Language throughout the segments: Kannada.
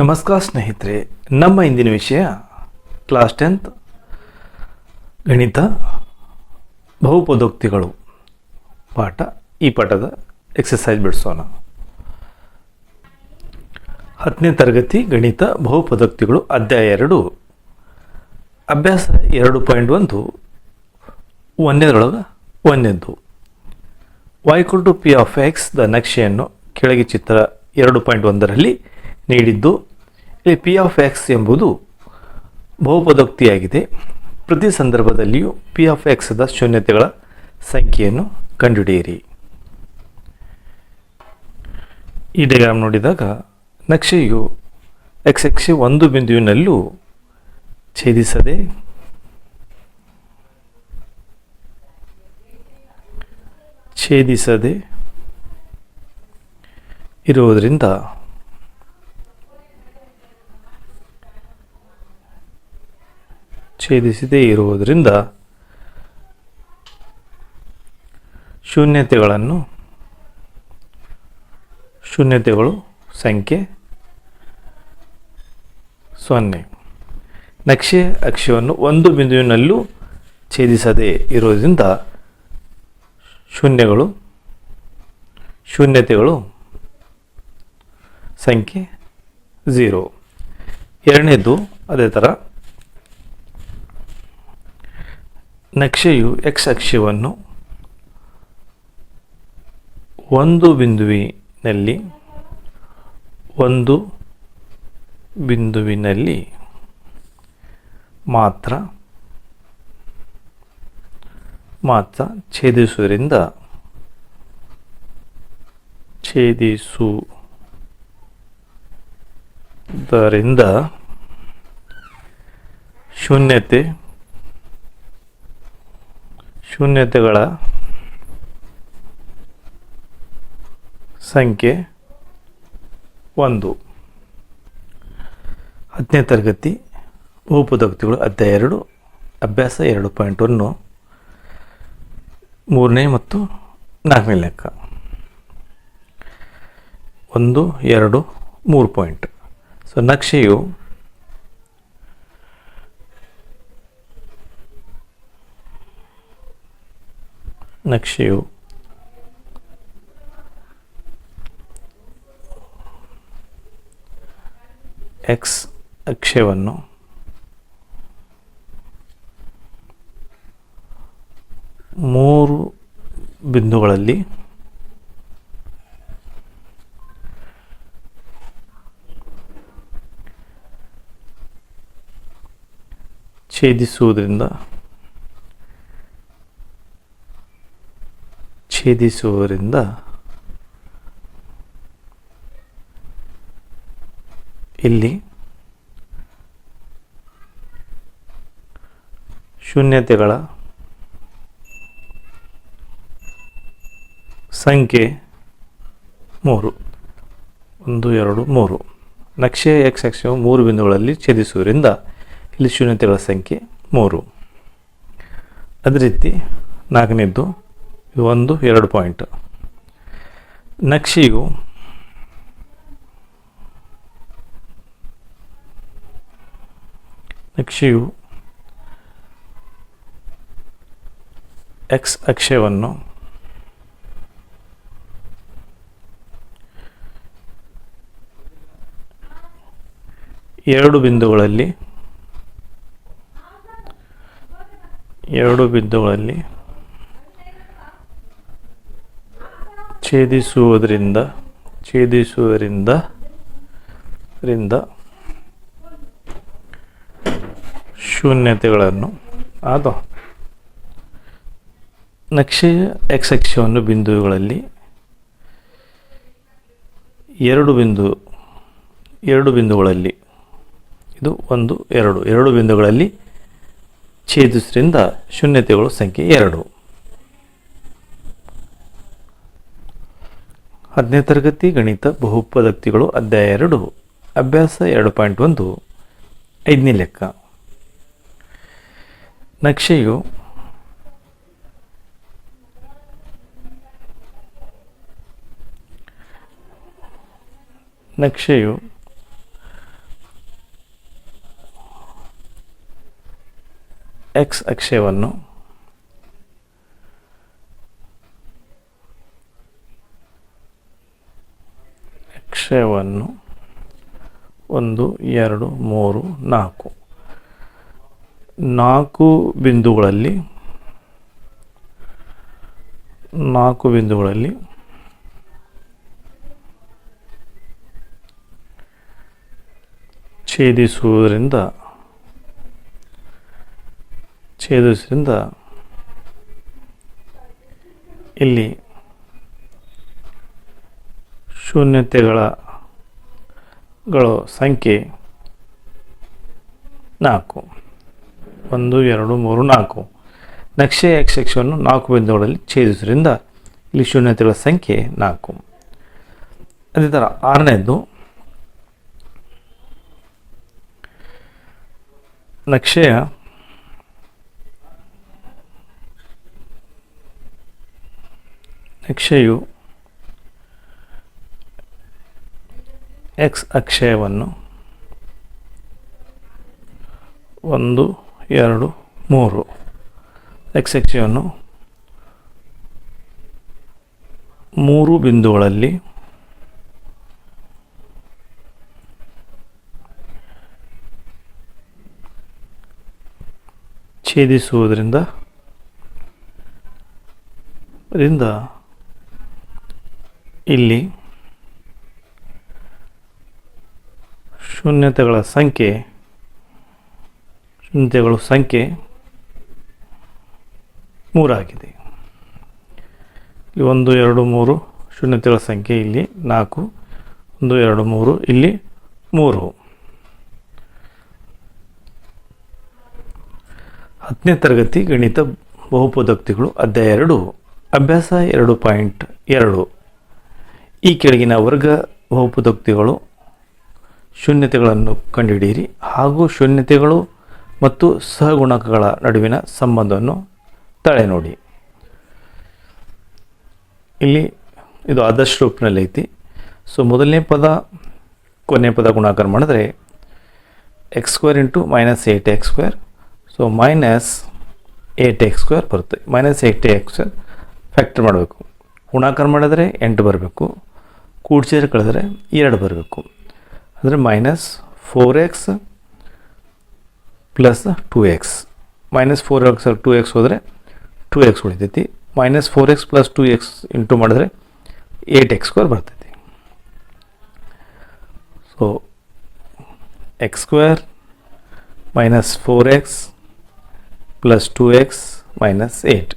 ನಮಸ್ಕಾರ ಸ್ನೇಹಿತರೆ, ನಮ್ಮ ಇಂದಿನ ವಿಷಯ ಕ್ಲಾಸ್ ಟೆಂತ್ ಗಣಿತ ಬಹುಪದೋಕ್ತಿಗಳು ಪಾಠ. ಈ ಪಾಠದ ಎಕ್ಸಸೈಸ್ ಬಿಡಿಸೋಣ. ಹತ್ತನೇ ತರಗತಿ ಗಣಿತ ಬಹುಪದೋಕ್ತಿಗಳು ಅಧ್ಯಾಯ ಎರಡು. ಅಭ್ಯಾಸ ಎರಡು ಪಾಯಿಂಟ್ ಒಂದು ಒಂದೇದೊಳಗೆ ಒಂದನೇದ್ದು y equal to P of x the ನಕ್ಷೆಯನ್ನು ಕೆಳಗೆ ಚಿತ್ರ ಎರಡು ಪಾಯಿಂಟ್ ಒಂದರಲ್ಲಿ ನೀಡಿದ್ದು. ಇಲ್ಲಿ ಪಿ ಆಫ್ ಎಕ್ಸ್ ಎಂಬುದು ಬಹುಪದೋಕ್ತಿಯಾಗಿದೆ. ಪ್ರತಿ ಸಂದರ್ಭದಲ್ಲಿಯೂ ಪಿ ಆಫ್ ಎಕ್ಸ್ದ ಶೂನ್ಯತೆಗಳ ಸಂಖ್ಯೆಯನ್ನು ಕಂಡುಹಿಡಿಯಿರಿ. ಈ ಡಯಾಗ್ರಾಮ್ ನೋಡಿದಾಗ ನಕ್ಷೆಯು ಎಕ್ಸ್ ಎಕ್ಸ್ ಒಂದು ಬಿಂದುವಿನಲ್ಲೂ ಛೇದಿಸದೆ ಛೇದಿಸದೆ ಇರುವುದರಿಂದ ಛೇದಿಸದೇ ಇರುವುದರಿಂದ ಶೂನ್ಯತೆಗಳನ್ನು ಶೂನ್ಯತೆಗಳು ಸಂಖ್ಯೆ ಸೊನ್ನೆ. ನಕ್ಷೆ ಅಕ್ಷವನ್ನು ಒಂದು ಬಿಂದುವಿನಲ್ಲೂ ಛೇದಿಸದೆ ಇರುವುದರಿಂದ ಶೂನ್ಯಗಳು ಶೂನ್ಯತೆಗಳು ಸಂಖ್ಯೆ ಝೀರೋ. ಎರಡನೇದು ಅದೇ ಥರ ನಕ್ಷೆಯು ಎಕ್ಸ್ ಅಕ್ಷವನ್ನು ಒಂದು ಬಿಂದುವಿನಲ್ಲಿ ಒಂದು ಬಿಂದುವಿನಲ್ಲಿ ಮಾತ್ರ ಮಾತ್ರ ಛೇದಿಸುವುದರಿಂದ ಛೇದಿಸುವುದರಿಂದ ಶೂನ್ಯತೆ ಶೂನ್ಯತೆಗಳ ಸಂಖ್ಯೆ ಒಂದು. ಹತ್ತನೇ ತರಗತಿ ಬಹುಪದೋಕ್ತಿಗಳು ಅಧ್ಯಾಯ ಎರಡು, ಅಭ್ಯಾಸ ಎರಡು ಪಾಯಿಂಟ್ ಒನ್ನು ಮೂರನೇ ಮತ್ತು ನಾಲ್ಕನೇ ಲೆಕ್ಕ. ಒಂದು, ಎರಡು, ಮೂರು ಪಾಯಿಂಟ್. ಸೊ ನಕ್ಷೆಯು ನಕ್ಷೆಯು. ಎಕ್ಸ್ ಅಕ್ಷವನ್ನು. ಮೂರು ಬಿಂದುಗಳಲ್ಲಿ. ಛೇದಿಸುವುದರಿಂದ. ಛೇದಿಸುವುದರಿಂದ ಇಲ್ಲಿ ಶೂನ್ಯತೆಗಳ ಸಂಖ್ಯೆ ಮೂರು. ಒಂದು, ಎರಡು, ಮೂರು. ನಕ್ಷೆ, ಎಕ್ಸ್ ಎಕ್ಸ್ ಮೂರು ಬಿಂದುಗಳಲ್ಲಿ ಛೇದಿಸುವುದರಿಂದ ಇಲ್ಲಿ ಶೂನ್ಯತೆಗಳ ಸಂಖ್ಯೆ ಮೂರು. ಅದೇ ರೀತಿ ನಾಲ್ಕನೇದ್ದು ಇದು ಒಂದು ಎರಡು ಪಾಯಿಂಟ್ ನಕ್ಷೆಯು ನಕ್ಷೆಯು ಎಕ್ಸ್ ಅಕ್ಷವನ್ನು ಎರಡು ಬಿಂದುಗಳಲ್ಲಿ ಎರಡು ಬಿಂದುಗಳಲ್ಲಿ ಛೇದಿಸುವುದರಿಂದ ಛೇದಿಸುವುದರಿಂದ ರಿಂದ ಶೂನ್ಯತೆಗಳನ್ನು ಅದು ನಕ್ಷೆಯ ಎಕ್ಸ್ ಬಿಂದುಗಳಲ್ಲಿ ಎರಡು ಬಿಂದು, ಎರಡು ಬಿಂದುಗಳಲ್ಲಿ, ಇದು ಒಂದು, ಎರಡು ಎರಡು ಬಿಂದುಗಳಲ್ಲಿ ಛೇದಿಸ್ರಿಂದ ಶೂನ್ಯತೆಗಳು ಸಂಖ್ಯೆ ಎರಡು. ಹದಿನೈದು ತರಗತಿ ಗಣಿತ ಬಹುಪದಕ್ತಿಗಳು ಅಧ್ಯಾಯ ಎರಡು. ಅಭ್ಯಾಸ ಎರಡು ಪಾಯಿಂಟ್ ಒಂದು. ಐದನೇ ಲೆಕ್ಕ. ನಕ್ಷೆಯು ನಕ್ಷೆಯು ಎಕ್ಸ್ ಅಕ್ಷಯವನ್ನು ಅಕ್ಷಯವನ್ನು ಒಂದು ಎರಡು ಮೂರು ನಾಲ್ಕು. ನಾಲ್ಕು ಬಿಂದುಗಳಲ್ಲಿ ನಾಲ್ಕು ಬಿಂದುಗಳಲ್ಲಿ ಛೇದಿಸುವುದರಿಂದ ಛೇದಿಸುವುದರಿಂದ ಇಲ್ಲಿ ಶೂನ್ಯತೆಗಳ ಗಳು ಸಂಖ್ಯೆ ನಾಲ್ಕು. ಒಂದು, ಎರಡು, ಮೂರು, ನಾಲ್ಕು. ನಕ್ಷೆ ಎಕ್ಸೆಕ್ಷನ್ನು ನಾಲ್ಕು ಬಿಂದುಗಳಲ್ಲಿ ಛೇದಿಸೋದ್ರಿಂದ ಇಲ್ಲಿ ಶೂನ್ಯತೆಗಳ ಸಂಖ್ಯೆ ನಾಲ್ಕು. ಅದೇ ಥರ ಆರನೇದ್ದು, ನಕ್ಷೆಯ ನಕ್ಷೆಯು ಎಕ್ಸ್ ಅಕ್ಷಯವನ್ನು ಒಂದು ಎರಡು ಮೂರು. ಎಕ್ಸ್ ಅಕ್ಷಯವನ್ನು ಮೂರು ಬಿಂದುಗಳಲ್ಲಿ ಛೇದಿಸುವುದರಿಂದ ರಿಂದ ಇಲ್ಲಿ ಶೂನ್ಯತೆಗಳ ಸಂಖ್ಯೆ ಶೂನ್ಯತೆಗಳ ಸಂಖ್ಯೆ ಮೂರಾಗಿದೆ. ಇಲ್ಲಿ ಒಂದು, ಎರಡು, ಮೂರು ಶೂನ್ಯತೆಗಳ ಸಂಖ್ಯೆ, ಇಲ್ಲಿ ನಾಲ್ಕು, ಒಂದು, ಎರಡು, ಮೂರು, ಇಲ್ಲಿ ಮೂರು. ಹತ್ತನೇ ತರಗತಿ ಗಣಿತ ಬಹುಪದಕ್ತಿಗಳು, ಅಧ್ಯಾಯ ಎರಡು, ಅಭ್ಯಾಸ ಎರಡು ಪಾಯಿಂಟ್ ಎರಡು. ಈ ಕೆಳಗಿನ ವರ್ಗ ಬಹುಪದೋಕ್ತಿಗಳು ಶೂನ್ಯತೆಗಳನ್ನು ಕಂಡುಹಿಡಿಯಿರಿ. ಹಾಗೂ ಶೂನ್ಯತೆಗಳು ಮತ್ತು ಸಹಗುಣಕಗಳ ನಡುವಿನ ಸಂಬಂಧವನ್ನು ತಳೆ ನೋಡಿ ಇಲ್ಲಿ ಇದು ಆದರ್ಶ ರೂಪಿನಲ್ಲಿ ಐತಿ. ಸೊ, ಮೊದಲನೇ ಪದ, ಕೊನೆಯ ಪದ ಗುಣಾಕಾರ ಮಾಡಿದ್ರೆ x square into minus eight x square so minus eight x square ಬರುತ್ತೆ. Minus eight x square factor ಮಾಡಬೇಕು. ಗುಣಾಕಾರ ಮಾಡಿದ್ರೆ ಎಂಟು ಬರಬೇಕು. ಕೂಡ್ಸಿದ್ರೆ ಕಳೆದ್ರೆ ಎರಡು ಬರಬೇಕು. ಅಂದರೆ minus four x plus two x minus four x two x ಹೋದರೆ two x ಉಳಿತೈತಿ. Minus four x plus two x into ಮಾಡಿದ್ರೆ ಏಯ್ಟ್ ಎಕ್ಸ್ ಸ್ಕ್ವೇರ್ ಬರ್ತೈತಿ. So x square minus four x plus two x minus eight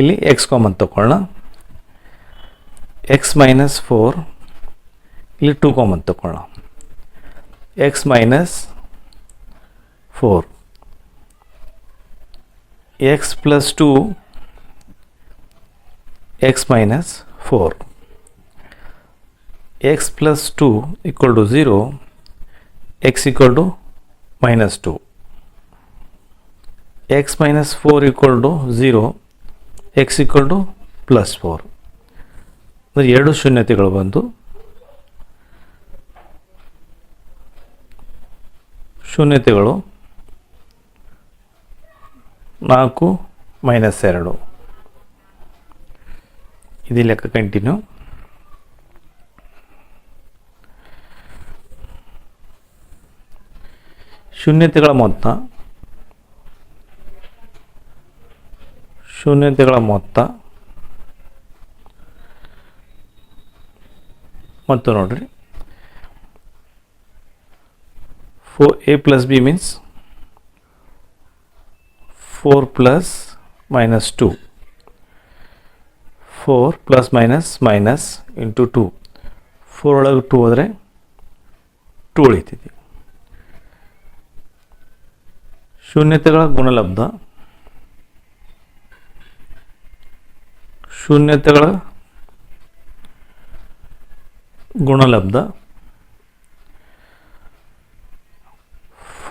ಇಲ್ಲಿ ಎಕ್ಸ್ ಕಾಮನ್ ತಗೊಳ್ಳೋಣ ಎಕ್ಸ್ ಮೈನಸ್ ಫೋರ್ ಇಲ್ಲಿ ಟು ಕಾಮನ್ ತಗೊಳ್ಳೋಣ x minus four x plus two x minus four x plus two equal to zero x equal to minus two x minus four equal to zero x equal to plus four ಅಂದರೆ ಎರಡು ಶೂನ್ಯತೆಗಳು ಬಂದು ಶೂನ್ಯತೆಗಳು ನಾಲ್ಕು ಮೈನಸ್ ಎರಡು. ಇದೇ ಲೆಕ್ಕ ಕಂಟಿನ್ಯೂ. ಶೂನ್ಯತೆಗಳ ಮೊತ್ತ. ಶೂನ್ಯತೆಗಳ ಮೊತ್ತ. ಮತ್ತು ನೋಡ್ರಿ. ಫೋ A plus B means four plus minus two four plus minus minus into two four ಒಳಗೆ ಟು ಹೋದರೆ ಟು ಉಳಿತೈತಿ. ಶೂನ್ಯತೆಗಳ ಗುಣಲಬ್ಧ. ಶೂನ್ಯತೆಗಳ ಗುಣಲಬ್ಧ.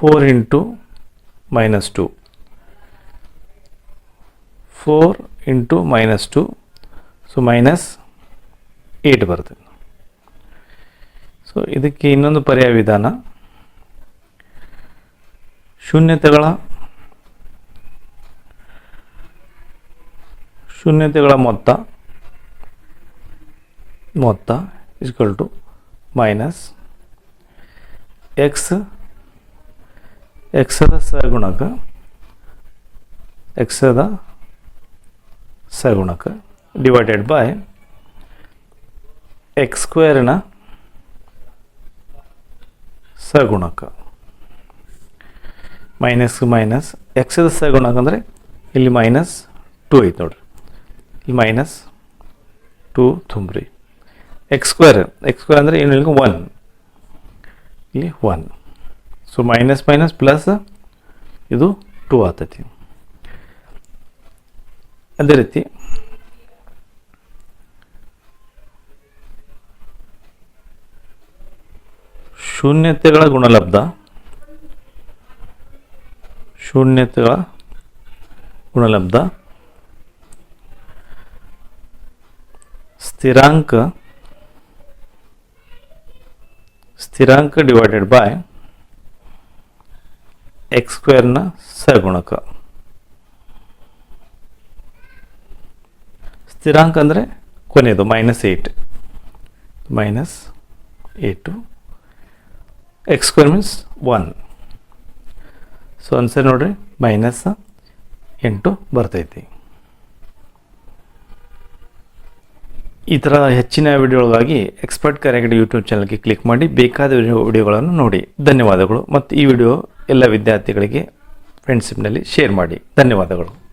4 into minus 2 4 into minus 2 so minus eight ಬರ್ತದೆ ಸೊ ಇದಕ್ಕೆ ಇನ್ನೊಂದು ಪರ್ಯಾಯ ವಿಧಾನ. ಶೂನ್ಯತೆಗಳ ಶೂನ್ಯತೆಗಳ ಮೊತ್ತ ಮೊತ್ತ is equal to minus x ಎಕ್ಸದ ಸಗುಣಕ ಎಕ್ಸದ ಸಗುಣಕ ಡಿವೈಡೆಡ್ ಬೈ ಎಕ್ಸ್ ಸ್ಕ್ವೇರ್ನ ಸಗುಣಕ ಮೈನಸ್ ಮೈನಸ್ ಎಕ್ಸದ ಸಗುಣಕ ಅಂದರೆ ಇಲ್ಲಿ ಮೈನಸ್ ಟು ಐತೆ ನೋಡ್ರಿ. ಇಲ್ಲಿ ಮೈನಸ್ ಟು ತುಂಬ್ರಿ. ಎಕ್ಸ್ ಸ್ಕ್ವೇರ್ ಎಕ್ಸ್ ಸ್ಕ್ವೇರ್ ಅಂದರೆ ಏನು ಒನ್ ಇಲ್ಲಿ one so minus minus plus ಇದು ಟೂ ಆತೈತಿ. ಅದೇ ರೀತಿ. ಶೂನ್ಯತೆಗಳ ಗುಣಲಬ್ಧ. ಶೂನ್ಯತೆಗಳ ಗುಣಲಬ್ಧ. ಸ್ಥಿರಾಂಕ. ಸ್ಥಿರಾಂಕ ಡಿವೈಡೆಡ್ ಬೈ ಎಕ್ಸ್ ಸ್ಕ್ವೇರ್ನ ಸಗುಣಕ ಸ್ಥಿರಾಂಕ ಅಂದರೆ ಕೊನೆಯದು minus eight minus eight x square means one so answer ನೋಡ್ರಿ ಮೈನಸ್ ಎಂಟು ಬರ್ತೈತಿ. ಈ ಥರ ಹೆಚ್ಚಿನ ವಿಡಿಯೋಗಳಿಗಾಗಿ ಎಕ್ಸ್ಪರ್ಟ್ ಕರೆಕ್ಟ್ ಯೂಟ್ಯೂಬ್ ಚಾನಲ್ಗೆ ಕ್ಲಿಕ್ ಮಾಡಿ ಬೇಕಾದ ವಿಡಿಯೋ ವಿಡಿಯೋಗಳನ್ನು ನೋಡಿ. ಧನ್ಯವಾದಗಳು. ಮತ್ತು ಈ ವಿಡಿಯೋ ಎಲ್ಲ ವಿದ್ಯಾರ್ಥಿಗಳಿಗೆ ಫ್ರೆಂಡ್ಶಿಪ್ನಲ್ಲಿ ಶೇರ್ ಮಾಡಿ. ಧನ್ಯವಾದಗಳು.